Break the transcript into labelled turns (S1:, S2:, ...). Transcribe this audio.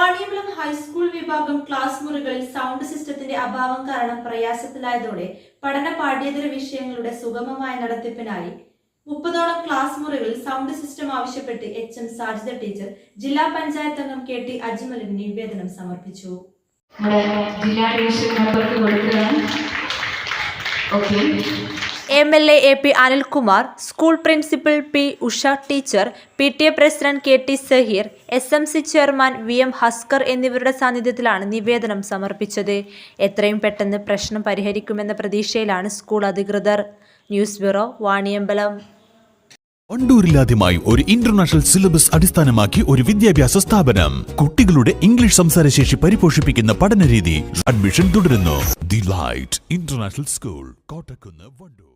S1: Vaniyambalam high school വിഭാഗം class മുറികളിൽ sound സിസ്റ്റത്തിന്റെ അഭാവം കാരണം പ്രയാസത്തിലായതോടെ പഠന പാഠ്യേതര വിഷയങ്ങളുടെ സുഗമമായ നടത്തിപ്പിനായി മുപ്പതോളം ക്ലാസ് മുറികളിൽ സൗണ്ട് സിസ്റ്റം ആവശ്യപ്പെട്ട് എച്ച് എം സാജിദ ടീച്ചർ ജില്ലാ പഞ്ചായത്ത് അംഗം കെ ടി അജ്മലിന് നിവേദനം സമർപ്പിച്ചു.
S2: ജില്ലാ
S1: M L A A P Anilkumar school principal P Usha teacher P T A president K T Saheer S M C chairman V M Haskar എന്നിവരുടെ സാന്നിധ്യത്തിലാണ് നിവേദനം സമർപ്പിച്ചത്. എത്രയും പെട്ടെന്ന് പ്രശ്നം പരിഹരിക്കുമെന്ന പ്രതീക്ഷയിലാണ് സ്കൂൾ അധികൃതർ. News bureau Vaniyambalam.
S3: വണ്ടൂരിലാദ്യമായി ഒരു ഇന്റർനാഷണൽ സിലബസ് അടിസ്ഥാനമാക്കി ഒരു വിദ്യാഭ്യാസ സ്ഥാപനം. കുട്ടികളുടെ ഇംഗ്ലീഷ് സംസാരശേഷി പരിപോഷിപ്പിക്കുന്ന പഠനരീതി അഡ്മിഷൻ തുടരുന്നു. The Light International School Kottakkunnu Wandoor.